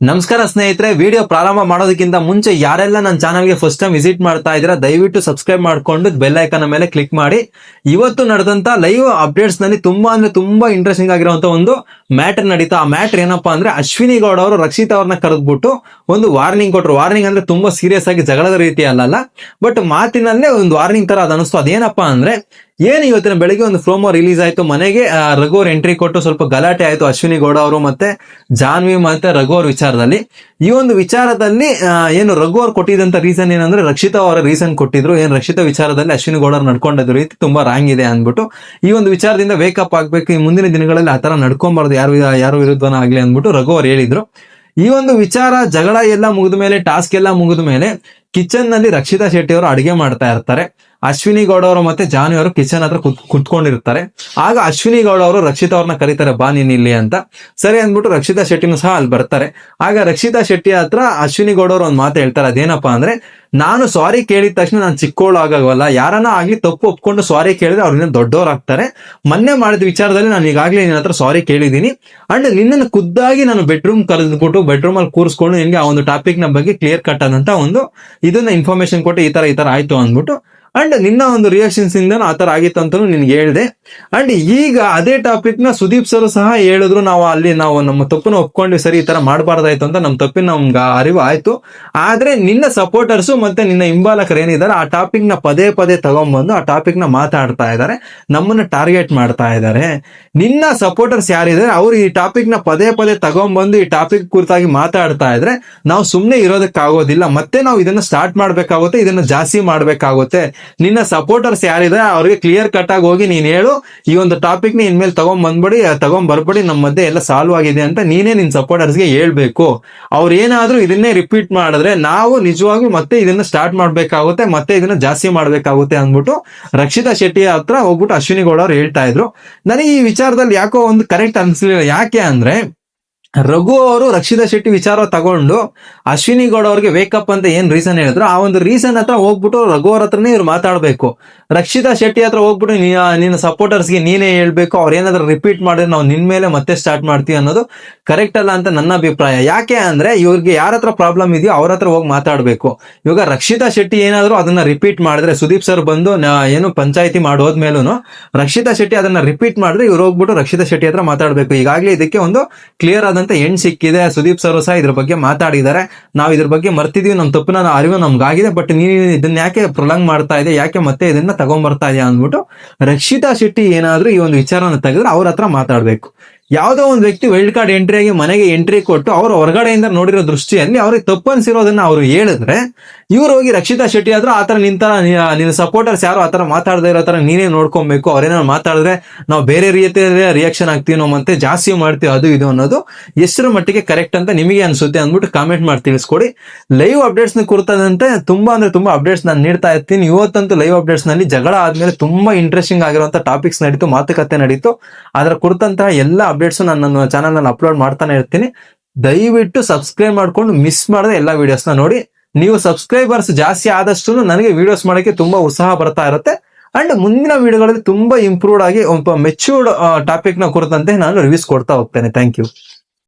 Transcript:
ನಮಸ್ಕಾರ ಸ್ನೇಹಿತರೆ ವಿಡಿಯೋ ಪ್ರಾರಂಭ ಮಾಡೋದಕ್ಕಿಂತ ಮುಂಚೆ ಯಾರೆಲ್ಲ ನನ್ನ ಚಾನಲ್ಗೆ ಫಸ್ಟ್ ಟೈಮ್ ವಿಸಿಟ್ ಮಾಡ್ತಾ ಇದ್ದೀರಾ, ದಯವಿಟ್ಟು ಸಬ್ಸ್ಕ್ರೈಬ್ ಮಾಡ್ಕೊಂಡು ಬೆಲ್ ಐಕನ್ ಮೇಲೆ ಕ್ಲಿಕ್ ಮಾಡಿ. ಇವತ್ತು ನಡೆದಂತ ಲೈವ್ ಅಪ್ಡೇಟ್ಸ್ನಲ್ಲಿ ತುಂಬಾ ಅಂದ್ರೆ ತುಂಬಾ ಇಂಟ್ರೆಸ್ಟಿಂಗ್ ಆಗಿರುವಂತ ಒಂದು ಮ್ಯಾಟರ್ ನಡೀತಾ, ಆ ಮ್ಯಾಟರ್ ಏನಪ್ಪಾ ಅಂದ್ರೆ ಅಶ್ವಿನಿ ಗೌಡ ಅವರು ರಕ್ಷಿತ್ ಅವ್ರನ್ನ ಕರೆದ್ಬಿಟ್ಟು ಒಂದು ವಾರ್ನಿಂಗ್ ಕೊಟ್ರು. ವಾರ್ನಿಂಗ್ ಅಂದ್ರೆ ತುಂಬಾ ಸೀರಿಯಸ್ ಆಗಿ ಜಗಳದ ರೀತಿ ಅಲ್ಲಲ್ಲ ಬಟ್ ಮಾತಿನಲ್ಲೇ ಒಂದು ವಾರ್ನಿಂಗ್ ತರ ಅದು ಅನಿಸ್ತು ಅದೇನಪ್ಪಾ ಅಂದ್ರೆ ಏನು ಇವತ್ತಿನ ಬೆಳಿಗ್ಗೆ ಒಂದು ಫ್ರೋಮೋ ರಿಲೀಸ್ ಆಯ್ತು? ಮನೆಗೆ ರಘುವರ್ ಎಂಟ್ರಿ ಕೊಟ್ಟು ಸ್ವಲ್ಪ ಗಲಾಟೆ ಆಯ್ತು ಅಶ್ವಿನಿ ಗೌಡ ಅವರು ಮತ್ತೆ ಜಾನ್ವಿ ಮತ್ತೆ ರಘು ಅವ್ರ ವಿಚಾರದಲ್ಲಿ. ಈ ಒಂದು ವಿಚಾರದಲ್ಲಿ ಏನು ರಘು ಅವ್ರು ಕೊಟ್ಟಿದ್ದಂತ ರೀಸನ್ ಏನಂದ್ರೆ ರಕ್ಷಿತಾ ಅವರ ರೀಸನ್ ಕೊಟ್ಟಿದ್ರು. ಏನು ರಕ್ಷಿತಾ ವಿಚಾರದಲ್ಲಿ ಅಶ್ವಿನಿ ಗೌಡರು ಅವ್ರು ನಡ್ಕೊಂಡಿದ್ದ ರೀತಿ ತುಂಬಾ ರಾಂಗ್ ಇದೆ ಅಂದ್ಬಿಟ್ಟು, ಈ ಒಂದು ವಿಚಾರದಿಂದ ವೇಕಪ್ ಆಗ್ಬೇಕು. ಈ ಮುಂದಿನ ದಿನಗಳಲ್ಲಿ ಆ ತರ ನಡ್ಕೊಂಬಾರ್ದು. ಯಾರು ಯಾರು ವಿರುದ್ಧನ ಆಗ್ಲಿ ಅಂದ್ಬಿಟ್ಟು ರಘು ಅವ್ರು ಹೇಳಿದ್ರು. ಈ ಒಂದು ವಿಚಾರ ಜಗಳ ಎಲ್ಲ ಮುಗಿದ ಮೇಲೆ ಟಾಸ್ಕ್ ಎಲ್ಲ ಮುಗಿದ ಮೇಲೆ ಕಿಚನ್ನಲ್ಲಿ ರಕ್ಷಿತಾ ಶೆಟ್ಟಿ ಅವರು ಅಡಿಗೆ ಮಾಡ್ತಾ ಇರ್ತಾರೆ. ಅಶ್ವಿನಿ ಗೌಡ ಅವರು ಮತ್ತೆ ಜಾನಿ ಅವರು ಕಿಚನ್ ಹತ್ರ ಕುತ್, ಕುತ್ಕೊಂಡಿರ್ತಾರೆ. ಆಗ ಅಶ್ವಿನಿ ಗೌಡ ಅವರು ರಕ್ಷಿತಾ ಅವ್ರನ್ನ ಕರೀತಾರೆ, ಬಾ ನೀನ್ ಇಲ್ಲಿ ಅಂತ. ಸರಿ ಅಂದ್ಬಿಟ್ಟು ರಕ್ಷಿತಾ ಶೆಟ್ಟಿನೂ ಸಹ ಅಲ್ಲಿ ಬರ್ತಾರೆ. ಆಗ ರಕ್ಷಿತಾ ಶೆಟ್ಟಿ ಹತ್ರ ಅಶ್ವಿನಿ ಗೌಡ ಅವರು ಒಂದು ಮಾತು ಹೇಳ್ತಾರೆ, ಅದೇನಪ್ಪಾ ಅಂದ್ರೆ ನಾನು ಸಾರಿ ಕೇಳಿದ ತಕ್ಷಣ ನಾನು ಚಿಕ್ಕೋಳು ಆಗಲ್ವಲ್ಲ ಯಾರನ್ನ ಆಗ್ಲಿ ತಪ್ಪು ಒಪ್ಕೊಂಡು ಸಾರಿ ಕೇಳಿದ್ರೆ ಅವ್ರನ್ನ ದೊಡ್ಡವರಾಗ್ತಾರೆ ಮೊನ್ನೆ ಮಾಡಿದ ವಿಚಾರದಲ್ಲಿ ನಾನು ಈಗಾಗಲೇ ನಿನ್ನ ಹತ್ರ ಸಾರಿ ಕೇಳಿದ್ದೀನಿ. ಅಂಡ್ ನಿನ್ನನ್ನು ಖುದ್ದಾಗಿ ನಾನು ಬೆಡ್ರೂಮ್ ಕರೆದ್ಬಿಟ್ಟು ಬೆಡ್ರೂಮ್ ಅಲ್ಲಿ ಕೂರಿಸ್ಕೊಂಡು ನಿನ್ಗೆ ಆ ಒಂದು ಟಾಪಿಕ್ನ ಬಗ್ಗೆ ಕ್ಲಿಯರ್ ಕಟ್ ಆದಂತ ಒಂದು ಇದನ್ನ ಇನ್ಫಾರ್ಮೇಶನ್ ಕೊಟ್ಟು ಈ ತರ ಈ ತರ ಆಯ್ತು ಅಂದ್ಬಿಟ್ಟು ಅಂಡ್ ನಿನ್ನ ಒಂದು ರಿಯಾಕ್ಷನ್ಸ್ ಇಂದ ಆ ತರ ಆಗಿತ್ತು ಅಂತ ನಿನ್ಗೆ ಹೇಳಿದೆ. ಅಂಡ್ ಈಗ ಅದೇ ಟಾಪಿಕ್ನ ಸುದೀಪ್ ಸರ್ ಸಹ ಹೇಳಿದ್ರು, ನಾವು ಅಲ್ಲಿ ನಾವು ನಮ್ಮ ತಪ್ಪನ್ನ ಒಪ್ಕೊಂಡ್ವಿ ಸರಿ ಈ ತರ ಮಾಡಬಾರ್ದಾಯ್ತು ಅಂತ ನಮ್ಮ ತಪ್ಪಿನ ನಮ್ಗೆ ಅರಿವು ಆಯ್ತು. ಆದ್ರೆ ನಿನ್ನ ಸಪೋರ್ಟರ್ಸ್ ಮತ್ತೆ ನಿನ್ನ ಹಿಂಬಾಲಕರು ಏನಿದ್ದಾರೆ, ಆ ಟಾಪಿಕ್ನ ಪದೇ ಪದೇ ತಗೊಂಡ್ಬಂದು ಆ ಟಾಪಿಕ್ನ ಮಾತಾಡ್ತಾ ಇದ್ದಾರೆ, ನಮ್ಮನ್ನ ಟಾರ್ಗೆಟ್ ಮಾಡ್ತಾ ಇದ್ದಾರೆ. ನಿನ್ನ ಸಪೋರ್ಟರ್ಸ್ ಯಾರಿದ್ದಾರೆ, ಅವ್ರು ಈ ಟಾಪಿಕ್ನ ಪದೇ ಪದೇ ತಗೊಂಡ್ಬಂದು ಈ ಟಾಪಿಕ್ ಕುರಿತಾಗಿ ಮಾತಾಡ್ತಾ ಇದ್ರೆ, ನಾವು ಸುಮ್ಮನೆ ಇರೋದಕ್ಕಾಗೋದಿಲ್ಲ. ಮತ್ತೆ ನಾವು ಇದನ್ನ ಸ್ಟಾರ್ಟ್ ಮಾಡ್ಬೇಕಾಗುತ್ತೆ, ಇದನ್ನ ಜಾಸ್ತಿ ಮಾಡ್ಬೇಕಾಗುತ್ತೆ. ನಿನ್ನ ಸಪೋರ್ಟರ್ಸ್ ಯಾರಿದೆ ಅವ್ರಿಗೆ ಕ್ಲಿಯರ್ ಕಟ್ ಆಗಿ ಹೋಗಿ ನೀನ್ ಹೇಳು, ಈ ಒಂದು ಟಾಪಿಕ್ನ ಇನ್ಮೇಲೆ ತಗೊಂಡ್ ಬಂದ್ಬಿಡಿ ತಗೊಂಡ್ ಬರ್ಬಿಡಿ ನಮ್ಮ ಮಧ್ಯೆ ಎಲ್ಲ ಸಾಲ್ವ್ ಆಗಿದೆ ಅಂತ ನೀನೇ ನಿನ್ ಸಪೋರ್ಟರ್ಸ್ಗೆ ಹೇಳ್ಬೇಕು. ಅವ್ರು ಏನಾದ್ರೂ ಇದನ್ನೇ ರಿಪೀಟ್ ಮಾಡಿದ್ರೆ ನಾವು ನಿಜವಾಗ್ಲೂ ಮತ್ತೆ ಇದನ್ನ ಸ್ಟಾರ್ಟ್ ಮಾಡ್ಬೇಕಾಗುತ್ತೆ, ಮತ್ತೆ ಇದನ್ನ ಜಾಸ್ತಿ ಮಾಡ್ಬೇಕಾಗುತ್ತೆ ಅಂದ್ಬಿಟ್ಟು ರಕ್ಷಿತಾ ಶೆಟ್ಟಿ ಹತ್ರ ಹೋಗ್ಬಿಟ್ಟು ಅಶ್ವಿನಿ ಗೌಡ ಅವ್ರು ಹೇಳ್ತಾ ಇದ್ರು. ನನಗೆ ಈ ವಿಚಾರದಲ್ಲಿ ಯಾಕೋ ಒಂದು ಕರೆಕ್ಟ್ ಅನ್ಸಲಿಲ್ಲ. ಯಾಕೆ ಅಂದ್ರೆ ರಘು ಅವರು ರಕ್ಷಿತಾ ಶೆಟ್ಟಿ ವಿಚಾರ ತಗೊಂಡು ಅಶ್ವಿನಿ ಗೌಡ ಅವ್ರಿಗೆ ವೇಕಪ್ ಅಂತ ಏನ್ ರೀಸನ್ ಹೇಳಿದ್ರು? ಆ ಒಂದು ರೀಸನ್ ಹತ್ರ ಹೋಗ್ಬಿಟ್ಟು ರಘು ಅವ್ರ ಹತ್ರನೇ ಇವ್ರು ಮಾತಾಡ್ಬೇಕು. ರಕ್ಷಿತಾ ಶೆಟ್ಟಿ ಹತ್ರ ಹೋಗ್ಬಿಟ್ಟು ನಿನ್ನ ಸಪೋರ್ಟರ್ಸ್ಗೆ ನೀನೇ ಹೇಳ್ಬೇಕು, ಅವ್ರ ಏನಾದ್ರು ರಿಪೀಟ್ ಮಾಡಿದ್ರೆ ನಾವು ನಿನ್ ಮೇಲೆ ಮತ್ತೆ ಸ್ಟಾರ್ಟ್ ಮಾಡ್ತೀವಿ ಅನ್ನೋದು ಕರೆಕ್ಟ್ ಅಲ್ಲ ಅಂತ ನನ್ನ ಅಭಿಪ್ರಾಯ. ಯಾಕೆ ಅಂದ್ರೆ ಇವ್ರಿಗೆ ಯಾರ ಹತ್ರ ಪ್ರಾಬ್ಲಮ್ ಇದೆಯೋ ಅವ್ರ ಹತ್ರ ಹೋಗಿ ಮಾತಾಡ್ಬೇಕು. ಇವಾಗ ರಕ್ಷಿತಾ ಶೆಟ್ಟಿ ಏನಾದರೂ ಅದನ್ನ ರಿಪೀಟ್ ಮಾಡಿದ್ರೆ, ಸುದೀಪ್ ಸರ್ ಬಂದು ಏನು ಪಂಚಾಯತಿ ಮಾಡೋದ್ಮೇಲೂ ರಕ್ಷಿತಾ ಶೆಟ್ಟಿ ಅದನ್ನ ರಿಪೀಟ್ ಮಾಡಿದ್ರೆ ಇವ್ರು ಹೋಗ್ಬಿಟ್ಟು ರಕ್ಷಿತಾ ಶೆಟ್ಟಿ ಹತ್ರ ಮಾತಾಡ್ಬೇಕು. ಈಗಾಗಲೇ ಇದಕ್ಕೆ ಒಂದು ಕ್ಲಿಯರ್ ಆದಂತ ಎಂಡ್ ಸಿಕ್ಕಿದೆ. ಸುದೀಪ್ ಸರ್ ಸಹ ಇದ್ರ ಬಗ್ಗೆ ಮಾತಾಡಿದ್ದಾರೆ. ನಾವು ಇದ್ರ ಬಗ್ಗೆ ಮರ್ತಿದೀವಿ. ನಮ್ಮ ತಪ್ಪಿನ ಅರಿವು ನಮ್ಗಾಗಿದೆ. ಬಟ್ ನೀನು ಇದನ್ನ ಯಾಕೆ ಪ್ರೊಲಾಂಗ್ ಮಾಡ್ತಾ ಇದೆ ಯಾಕೆ ಮತ್ತೆ ಇದನ್ನ ತಗೊಂಡ್ಬರ್ತಾ ಇದೆಯಾ ಅಂದ್ಬಿಟ್ಟು ರಕ್ಷಿತಾ ಶೆಟ್ಟಿ ಏನಾದ್ರೂ ಈ ಒಂದು ವಿಚಾರನ ತೆಗೆದ್ರೆ ಅವ್ರ ಹತ್ರ ಮಾತಾಡ್ಬೇಕು. ಯಾವುದೋ ಒಂದು ವ್ಯಕ್ತಿ ವೈಲ್ಡ್ ಕಾರ್ಡ್ ಎಂಟ್ರಿ ಆಗಿ ಮನೆಗೆ ಎಂಟ್ರಿ ಕೊಟ್ಟು ಅವರು ಹೊರಗಡೆಯಿಂದ ನೋಡಿರೋ ದೃಷ್ಟಿಯಲ್ಲಿ ಅವ್ರಿಗೆ ತಪ್ಪನ್ಸಿರೋದನ್ನ ಅವ್ರು ಹೇಳಿದ್ರೆ, ಇವ್ರು ಹೋಗಿ ರಕ್ಷಿತಾ ಶೆಟ್ಟಿ ಆದ್ರೂ ಆತರ ನಿಂತ ನಿನ್ನ ಸಪೋರ್ಟರ್ಸ್ ಯಾರು ಆತರ ಮಾತಾಡದೇ ಇರೋ ತರ ನೀನೇ ನೋಡ್ಕೊಬೇಕು ಅವ್ರೇನಾದ್ರು ಮಾತಾಡಿದ್ರೆ ನಾವು ಬೇರೆ ರೀತಿಯಲ್ಲಿ ರಿಯಾಕ್ಷನ್ ಆಗ್ತೀವಿ ನಾವು ಮತ್ತೆ ಜಾಸ್ತಿ ಮಾಡ್ತೀವಿ ಅದು ಇದು ಅನ್ನೋದು ಎಷ್ಟರ ಮಟ್ಟಿಗೆ ಕರೆಕ್ಟ್ ಅಂತ ನಿಮಗೆ ಅನ್ಸುತ್ತೆ ಅಂದ್ಬಿಟ್ಟು ಕಾಮೆಂಟ್ ಮಾಡಿ ತಿಳಿಸ್ಕೊಡಿ. ಲೈವ್ ಅಪ್ಡೇಟ್ಸ್ನ ಕುರಿತದಂತೆ ತುಂಬಾ ಅಂದ್ರೆ ತುಂಬಾ ಅಪ್ಡೇಟ್ಸ್ ನಾನು ನೀಡ್ತಾ ಇರ್ತೀನಿ. ಇವತ್ತಂತೂ ಲೈವ್ ಅಪ್ಡೇಟ್ಸ್ನಲ್ಲಿ ಜಗಳ ಆದ್ಮೇಲೆ ತುಂಬಾ ಇಂಟ್ರೆಸ್ಟಿಂಗ್ ಆಗಿರುವಂತ ಟಾಪಿಕ್ಸ್ ನಡೀತು, ಮಾತುಕತೆ ನಡೀತು. ಅದರ ಕುರಿತಂತಹ ಎಲ್ಲ ಅಪ್ಡೇಟ್ಸ್ ನಾನು ನನ್ನ ಚಾನಲ್ನಲ್ಲಿ ಅಪ್ಲೋಡ್ ಮಾಡ್ತಾನೆ ಇರ್ತೀನಿ. ದಯವಿಟ್ಟು ಸಬ್ಸ್ಕ್ರೈಬ್ ಮಾಡ್ಕೊಂಡು ಮಿಸ್ ಮಾಡದೆ ಎಲ್ಲ ವಿಡಿಯೋಸ್ನ ನೋಡಿ. ನೀವು ಸಬ್ಸ್ಕ್ರೈಬರ್ಸ್ ಜಾಸ್ತಿ ಆದಷ್ಟು ನನಗೆ ವಿಡಿಯೋಸ್ ಮಾಡೋಕ್ಕೆ ತುಂಬಾ ಉತ್ಸಾಹ ಬರ್ತಾ ಇರುತ್ತೆ. ಅಂಡ್ ಮುಂದಿನ ವಿಡಿಯೋಗಳಲ್ಲಿ ತುಂಬಾ ಇಂಪ್ರೂವ್ಡ್ ಆಗಿ ಒಬ್ಬ ಟಾಪಿಕ್ನ ಕುರಿತಂತೆ ನಾನು ರಿವ್ಯೂಸ್ ಕೊಡ್ತಾ ಹೋಗ್ತೇನೆ. Thank you